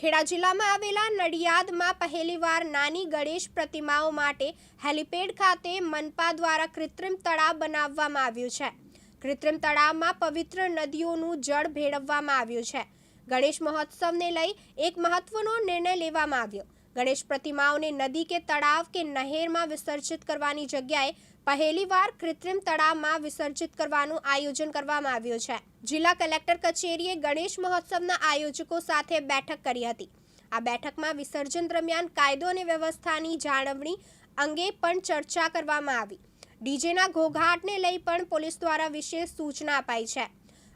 ખેડા જિલ્લામાં આવેલા નડિયાદમાં પહેલીવાર નાની ગણેશ પ્રતિમાઓ માટે હેલિપેડ ખાતે મનપા દ્વારા કૃત્રિમ તળાવ બનાવવામાં આવ્યું છે. કૃત્રિમ તળાવમાં પવિત્ર નદીઓનું જળ ભેળવવામાં આવ્યું છે. ગણેશ મહોત્સવને લઈ એક મહત્વનો નિર્ણય લેવામાં આવ્યો. ગણેશ પ્રતિમાઓને નદી કે તળાવ કે નહેરમાં વિસર્જિત કરવાની જગ્યાએ પહેલીવાર કૃત્રિમ તળાવમાં વિસર્જિત કરવાનું આયોજન કરવામાં આવ્યું છે. જિલ્લા કલેક્ટર કચેરીએ ગણેશ મહોત્સવના આયોજકો સાથે બેઠક કરી હતી. આ બેઠકમાં વિસર્જન દરમિયાન કાયદો અને વ્યવસ્થાની જાળવણી અંગે પણ ચર્ચા કરવામાં આવી. ડીજેના ઘોઘાટને લઈ પણ પોલીસ દ્વારા વિશેષ સૂચના અપાઈ છે.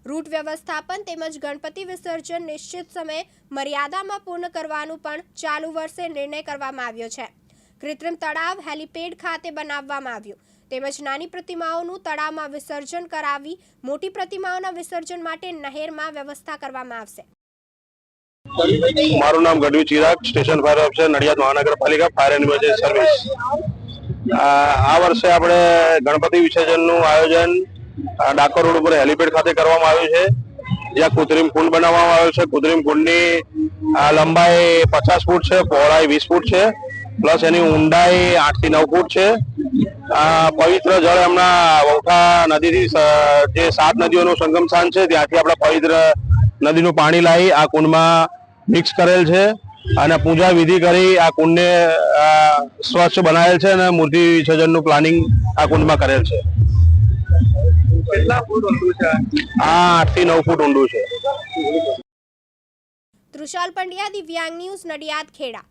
રૂટ વ્યવસ્થાપન તેમજ ગણપતિ વિસર્જન નિશ્ચિત સમય મર્યાદામાં પૂર્ણ કરવાનું પણ ચાલુ વર્ષે નિર્ણય કરવામાં આવ્યો છે. કૃત્રિમ તળાવ હેલિપેડ ખાતે બનાવવામાં આવ્યું. તેમજ નાની પ્રતિમાઓનું તળાવમાં વિસર્જન કરાવી મોટી પ્રતિમાઓના વિસર્જન માટે નહેરમાં વ્યવસ્થા કરવામાં આવશે. મારું નામ Gadhvi Chirag, station fire officer, Nadiad મહાનગરપાલિકા ફાયર એન્ડ સર્વિસ. આ વર્ષે આપણે ગણપતિ વિસર્જનનું આયોજન ડાકોર રોડ ઉપર હેલિપેડ ખાતે કરવામાં આવ્યું છે. જ્યાં કૃત્રિમ કુંડ બનાવવામાં આવ્યો છે. કૃત્રિમ કુંડની લંબાઈ પચાસ ફૂટ છે, પહોળાઈ વીસ ફૂટ છે. પ્લસ એની ઊંડાઈ આઠથી નવ ફૂટ છે. આ પવિત્ર જળ એમના વૌઠા નદીથી જે સાત નદીઓનું સંગમ સ્થાન છે, ત્યાંથી આપણે પવિત્ર નદીનું પાણી લાવી આ કુંડમાં મિક્સ કરેલ છે અને પૂજા વિધિ કરી આ કુંડને સ્વચ્છ બનાવેલ છે અને મૂર્તિ વિસર્જનનું પ્લાનિંગ આ કુંડમાં કરેલ છે. કેટલા ફૂટ ઊંડું છે? આ આઠથી નવ ફૂટ ઊંડું છે. તૃષાલ પંડ્યા દિવ્યાંગ ન્યૂઝ નડિયાદ ખેડા.